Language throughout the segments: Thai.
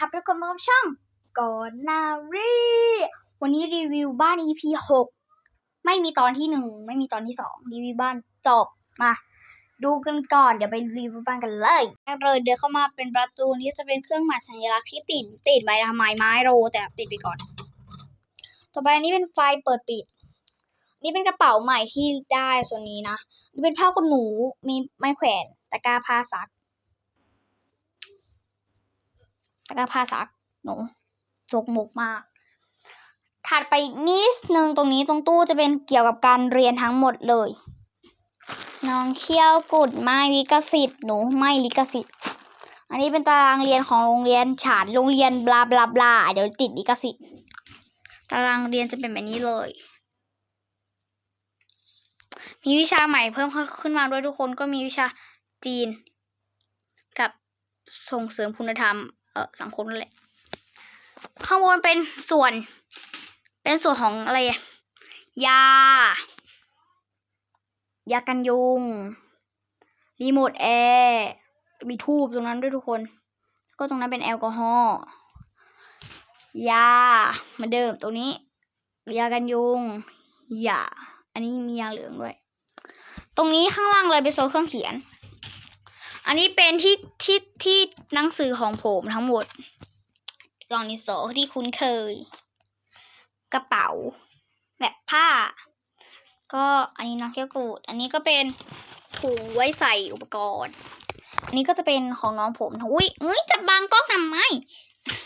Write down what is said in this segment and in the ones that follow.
ครับทุกคนมาพบช่องก่อนนารีวันนี้รีวิวบ้าน EP หกไม่มีตอนที่หนึ่งไม่มีตอนที่สองรีวิวบ้านจบมา ดูกันก่อนเดี๋ยวไปรีวิวบ้านกันเลยเลยเดินเข้ามาเป็นประตูนี้จะเป็นเครื่องหมายสัญลักษณ์ที่ติดติดไว้ทำไมไม้โร แต่ติดไปก่อน ต่อไปอันนี้เป็นไฟเปิดปิด นี่เป็นกระเป๋าใหม่ที่ได้ส่วนนี้นะนี่เป็นผ้าขนหนูมีไม้แขวนตะกร้าผ้าซัก ตะกร้าผ้าซักหนูจกมกมาก ถัดไปอีกนิดนึงตรงนี้ตรงตู้จะเป็นเกี่ยวกับการเรียนทั้งหมดเลย น้องเขี้ยวกุดไม่ลิขสิทธิ์หนูไม่ลิขสิทธิ์ อันนี้เป็นตารางเรียนของโรงเรียนฉานโรงเรียนบลาบลาบลาเดี๋ยวติดลิขสิทธิ์ ตารางเรียนจะเป็นแบบนี้เลยมีวิชาใหม่เพิ่มขึ้นมาด้วยทุกคนก็มีวิชาจีน กับส่งเสริมคุณธรรม เออสังคมนั่นแหละ ข้างบนเป็นส่วน เป็นส่วนของอะไรยา ยากันยุง รีโมทแอร์มีทูบตรงนั้นด้วยทุกคน ก็ตรงนั้นเป็นแอลกอฮอล์ยาเหมือนเดิมตรงนี้ ยากันยุงยาอันนี้มียาเหลืองด้วย ตรงนี้ข้างล่างเลยเป็นโซนเครื่องเขียน อันนี้เป็นที่ที่ที่หนังสือของผมทั้งหมดกล่องนิโซที่คุ้นเคย กระเป๋า แบบผ้า ก็อันนี้น้องเกี้ยวกูด อันนี้ก็เป็นถุงไว้ใส่อุปกรณ์ อันนี้ก็จะเป็นของน้องผมอุ้ยเอ้ยจะบางกล้องทำไม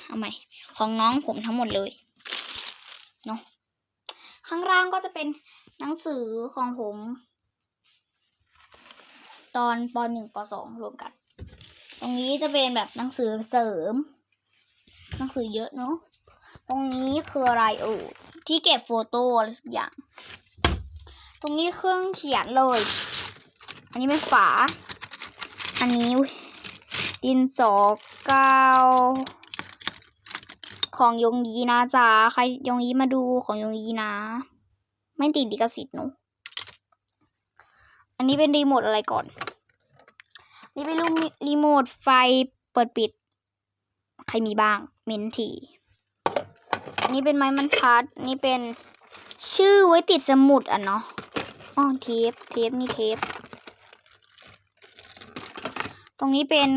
เอาใหม่ของน้องผมทั้งหมดเลยเนาะข้างล่างก็จะเป็นหนังสือของผม ตอนปหนึ่งปสองรวมกัน ตรงนี้จะเป็นแบบหนังสือเสริม หนังสือเยอะเนาะตรงนี้คืออะไรเออที่เก็บโฟโต้อะไรสักอย่าง ตรงนี้เครื่องเขียนเลย อันนี้เป็นฝา อันนี้ดินสอกาวของยงยีนะจ๊ะใครยงยีมาดูของยงยีนะ ไม่ติดลิขสิทธิ์หนู อันนี้เป็นรีโมทอะไรก่อน นี่เป็นรูรีโมทไฟเปิดปิด ใครมีบ้าง เมนทีนนี้เป็นไม้บรรทัด นี่เป็นชื่อไว้ติดสมุดอะเนาะอ๋อเทป เทปนี่เทป ตรงนี้เป็น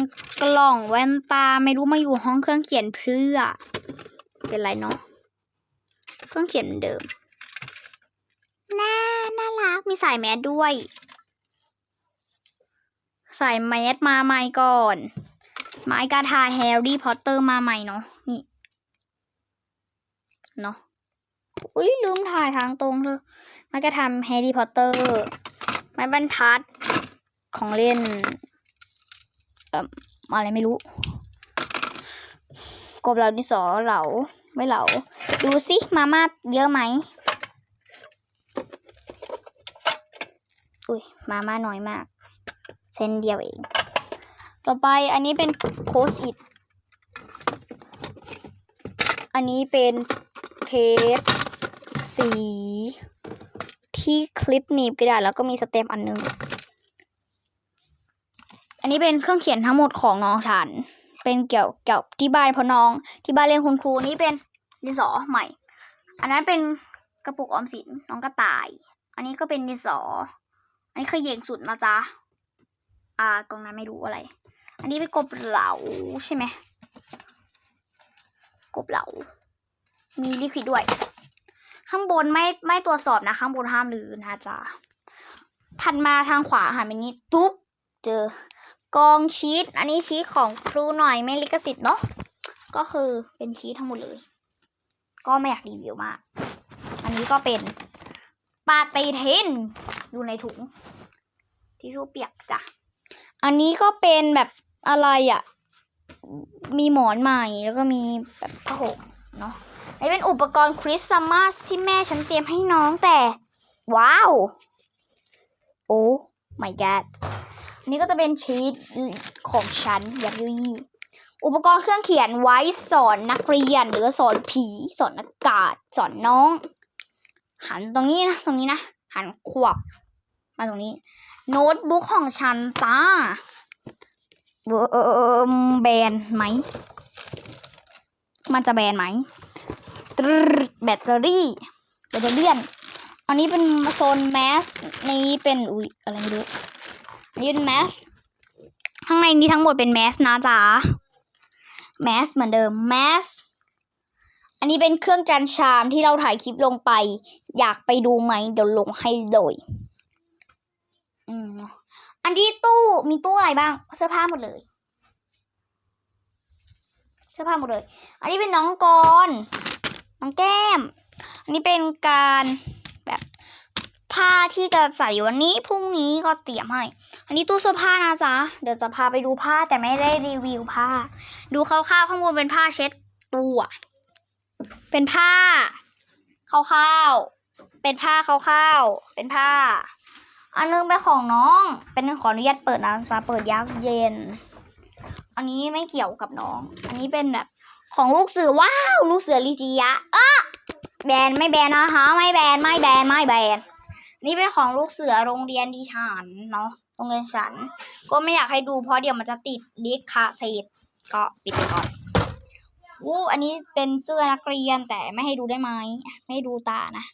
กล่องแว่นตาไม่รู้มาอยู่ห้องเครื่องเขียนเพื่อ เป็นไรเนาะ เครื่องเขียนเดิม น่า น่ารัก มีสายแมสด้วย ใส่แมสมาใหม่ก่อน ไม้กาทาแฮร์รี่พอตเตอร์มาใหม่เนาะนี่เนาะอุ้ยลืมถ่ายทางตรงเลยไม้กระทำแฮร์รี่พอตเตอร์ไม้บรรทัดของเล่นเอ่ออะไรไม่รู้ กบเหล่าดินสอเหลาไม่เหลาดูสิมาม่าเยอะไหมอุ้ยมาม่าน้อยมาก เส้นเดียวเอง ต่อไปอันนี้เป็นโพสอิทอันนี้เป็นเทปสี ที่คลิปหนีบกระดาษแล้วก็มีสเต็มอันหนึง อันนี้เป็นเครื่องเขียนทั้งหมดของน้องฉัน เป็นเกี่ยวเกี่ยวที่บ้านพราะน้องที่บ้านเรียนคุณครูนี่เป็นดินสอใหม่ อันนั้นเป็นกระปุกออมสินน้องกระต่าย อันนี้ก็เป็นดินสอ อันนี้เคยเย่งสุดนะจ๊ะ อ่ากองนั้นไม่รู้อะไร อันนี้เป็นกบเหลาใช่ไหมกบเหลา มีลิควิดด้วย ข้างบนไม่ไม่ตรวจสอบนะ ข้างบนห้ามลือนะจ๊ะถัดมาทางขวาหันไปนี้ตุ๊บเจอกองชีตอันนี้ชีตของครูหน่อยไม่ลิขสิทธิ์เนาะก็คือเป็นชีตทั้งหมดเลย ก็ไม่อยากรีวิวมาก อันนี้ก็เป็นปาฏิทินอยู่ในถุงทิชชู่เปียกจ้ะ อันนี้ก็เป็นแบบอะไรอะ่ะ มีหมอนใหม่แล้วก็มีแบบผ้าห่มเนาะอันนี้เป็นอุปกรณ์คริสต์มาสที่แม่ฉันเตรียมให้น้องแต่ ว้าว โอ้ my god นนี้ก็จะเป็นชีตของฉันแบบยุยี่อุปกรณ์เครื่องเขียนไว้สอนนักเรียนหรือสอนผี สอนอากาศ สอนน้อง หันตรงนี้นะ ตรงนี้นะ หันขวับ มาตรงนี้ โน้ตบุ๊กของฉันจ้าเวอร์แบนไหม มันจะแบนไหมแบตเตอรี่แบตเตอรี่อันนี้เป็นโซนแมสนี้เป็นอุ้ยอะไรไม่รู้อันนี้เป็นแมสข้างในนี้ทั้งหมดเป็นแมสนะจ๊ะแมสเหมือนเดิมแมสอันนี้เป็นเครื่องจันชามที่เราถ่ายคลิปลงไป อยากไปดูไหมเดี๋ยวลงให้เลย อันที่ตู้มีตู้อะไรบ้าง เสื้อผ้าหมดเลย เสื้อผ้าหมดเลย อันนี้เป็นน้องกรน้องแก้ม อันนี้เป็นการแบบผ้าที่จะใส่วันนี้พรุ่งนี้ก็เตรียมให้ อันนี้ตู้เสื้อผ้านะจ๊ะ เดี๋ยวจะพาไปดูผ้าแต่ไม่ได้รีวิวผ้า ดูคร่าวๆข้างบนเป็นผ้าเช็ดตัวเป็นผ้าคร่าวๆเป็นผ้าคร่าวๆเป็นผ้า อันนึงเป็นของน้อง เป็นขออนุญาตเปิดนะจ๊ะเปิดยักษ์เย็น อันนี้ไม่เกี่ยวกับน้อง อันนี้เป็นแบบของลูกเสือว้าว ลูกเสือลิจิยะอะแบนไม่แบนนะคะไม่แบนไม่แบนไม่แบน นี่เป็นของลูกเสือโรงเรียนดิฉันเนาะโรงเรียนฉัน ก็ไม่อยากให้ดูเพราะเดี๋ยวมันจะติดลิขสิทธิ์ก็ปิดไปก่อนวู้อันนี้เป็นเสื้อนักเรียนแต่ไม่ให้ดูได้ไหมไม่ดูตานะ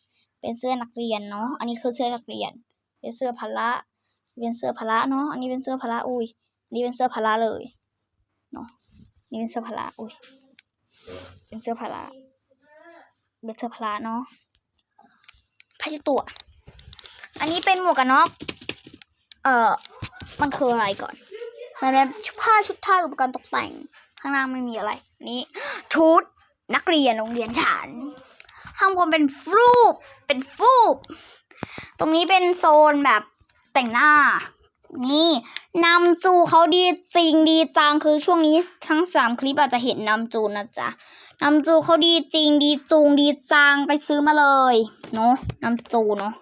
เป็นเสื้อนักเรียนเนาะอันนี้คือเสื้อนักเรียน เป็นเสื้อพละเป็นเสื้อพละเนาะ อันนี้เป็นเสื้อพละอุ้ยนนี้เป็นเสื้อพละเลยเนาะ นี่เป็นเสื้อพละอุ้ย เป็นเสื้อพละเป็นเสื้อพละเนาะผ้าเช็ดตัว อันนี้เป็นหมวกกันน็อก เอ่อ มันคืออะไรก่อนมันเป็นผ้าชุดไทยอุปกรณ์ตกแต่ง ข้างล่างไม่มีอะไร นี่ชุดนักเรียนโรงเรียนฉันข้างบนเป็นฟูบเป็นฟูบ ตรงนี้เป็นโซนแบบแต่งหน้า นี่นำจูเขาดีจริงดีจังคือช่วงนี้ทั้งสามคลิปอาจจะเห็นนำจูนะจ๊ะนำจูเขาดีจริงดีจุงดีจังไปซื้อมาเลยเนาะนำจูเนาะ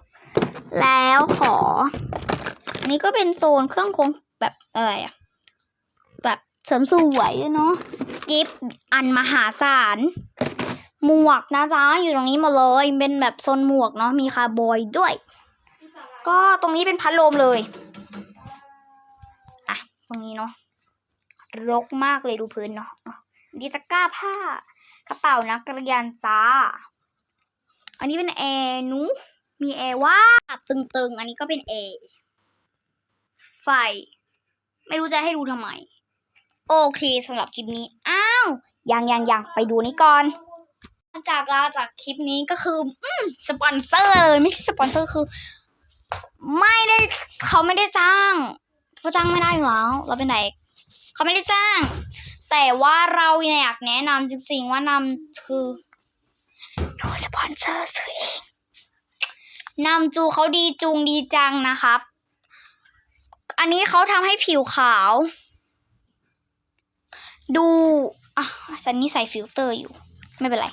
แล้วขอ อันนี้ก็เป็นโซนเครื่องคงแบบอะไรอะแบบเสริมสวยเนาะกิฟต์อันมหาศาลหมวกนะจ๊ะอยู่ตรงนี้หมดเลยเป็นแบบโซนหมวกเนาะมีคาร์บอยด้วย ก็ตรงนี้เป็นพัดลมเลย อะ ตรงนี้เนาะ รกมากเลยดูพื้นเนาะดีตะกร้าผ้า กระเป๋านักเรียนจ้า อันนี้เป็นแอร์นุ มีแอร์ว่าตึงๆ อันนี้ก็เป็นแอร์ ไฟ ไม่รู้จะให้ดูทำไม โอเคสำหรับคลิปนี้ อ้าว ยังยังยังไปดูนี้ก่อนจากลาจากคลิปนี้ก็คือ อืม สปอนเซอร์เลยไม่ใช่สปอนเซอร์คือ ไม่ได้เขาไม่ได้จ้างเขาจ้างไม่ได้อยู่แล้วเราเป็นไหนเขาไม่ได้จ้าง แต่ว่าเราอยากแนะนำจริงๆว่านำคือโนสปอนเซอร์ซื้อเองนำจูเขาดีจุงดีจังนะครับ อันนี้เขาทำให้ผิวขาว ดูอะสันนี่ใส่ฟิลเตอร์อยู่ ไม่เป็นไร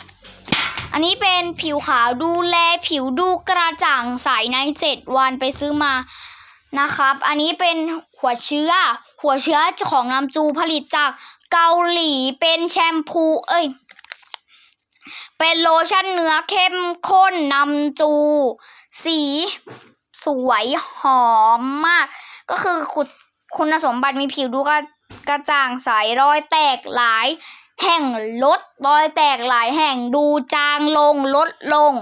อันนี้เป็นผิวขาวดูแลผิวดูกระจ่างใสในเจ็ดวันไปซื้อมานะครับ อันนี้เป็นหัวเชื้อ หัวเชื้อของน้ำจูผลิตจากเกาหลีเป็นแชมพู เอ้ย เป็นโลชั่นเนื้อเข้มข้นน้ำจู สีสวยหอมมาก ก็คือคุณคุณสมบัติมีผิวดูกระกระจ่างใสรอยแตกหลาย แห่งลดรอยแตกหลายแห่งดูจางลงลดลง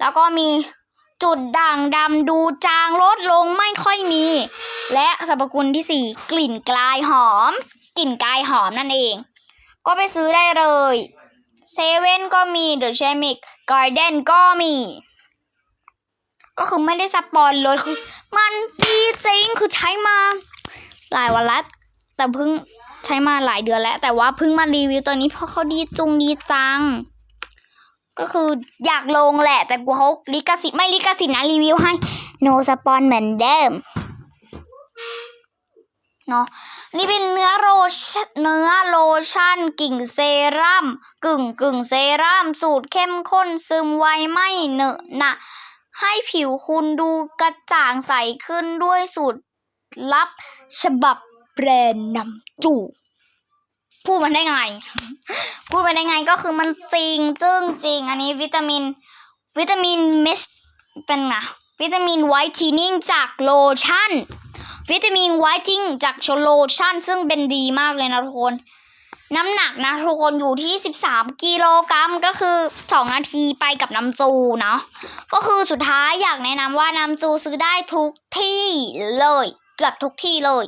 แล้วก็มีจุดด่างดำดูจางลดลงไม่ค่อยมี และสรรพคุณที่สี่กลิ่นกลายหอม กลิ่นกายหอมนั่นเอง ก็ไปซื้อได้เลยเซเว่นก็มีเดอะเชมิกการ์เดนก็มี ก็คือไม่ได้สปอนเลยคือ มันดีจริงคือใช้มา หลายวันแล้วแต่เพิ่ง ใช้มาหลายเดือนแล้ว แต่ว่าเพิ่งมารีวิวตัวนี้เพราะเขาดีจุงดีจัง ก็คืออยากลงแหละ แต่กลัวเขาลิขสิทธิ์ไม่ลิขสิทธิ์นะรีวิวให้โนสปอนเหมือนเดิมเนาะนี่เป็นเนื้อโรชั่นเนื้อโลชั่นกิ่งเซรั่มกึ่งกึ่งเซรั่มสูตรเข้มข้นซึมไวไม่เหนอะหนะให้ผิวคุณดูกระจ่างใสขึ้นด้วยสูตรลับฉบับ แบรนด์นำจูพูดมันได้ไง พูดมันได้ไงก็คือมันจริงจึ้งจริง อันนี้วิตามิน วิตามินเมสเป็นไงวิตามินไวท์ทีนิ่งจากโลชั่น วิตามินไวท์ทิ้งจากโลชั่น ซึ่งเป็นดีมากเลยนะทุกคน น้ำหนักนะทุกคนอยู่ที่ 13 กิโลกรัมก็คือ 2 นาทีไปกับน้ำจูเนาะก็คือสุดท้ายอยากแนะนำว่าน้ำจูซื้อได้ทุกที่เลย เกือบทุกที่เลย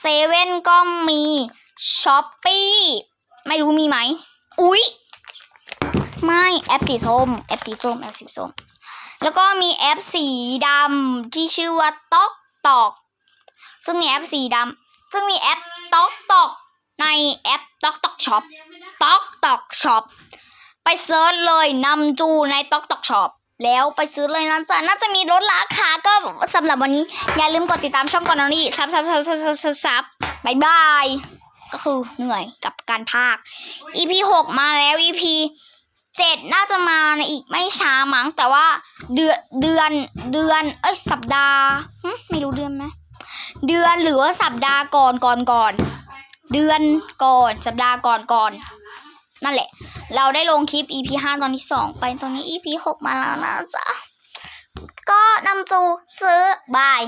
เซเว่นก็มีช้อปปี้ไม่รู้มีไหม อุ๊ย ไม่แอปสีส้มแอปสีส้มแอปสีส้มแล้วก็มีแอปสีดำที่ชื่อว่าต๊อกตอก ซึ่งมีแอปสีดำซึ่งมีแอปต๊อกตอกในแอปต๊อกตอกช็อปต๊อกตอกช็อปไปเซิร์ชเลยนำจูในต๊อกตอกช็อป แล้วไปซื้อเลยนะจ๊ะน่าจะมีลดราคาก็สำหรับวันนี้ อย่าลืมกดติดตามช่องก่อนนนี่ซับซับซับซับซับซับซับบายบายก็คือเหนื่อยกับการพาก EP หกมาแล้ว EP เจ็ดน่าจะมาในอีกไม่ช้ามั้งแต่ว่าเดือนเดือนเดือน เอ้ยสัปดาห์ไม่รู้เดือนไหมเดือนหรือว่าสัปดาห์ก่อนก่อนก่อน เดือนก่อนสัปดาห์ก่อนก่อน นั่นแหละ เราได้ลงคลิป EP ห้าตอนที่สองไปตอนนี้ EP หกมาแล้วนะจ๊ะ ก็นำจูซื้อบาย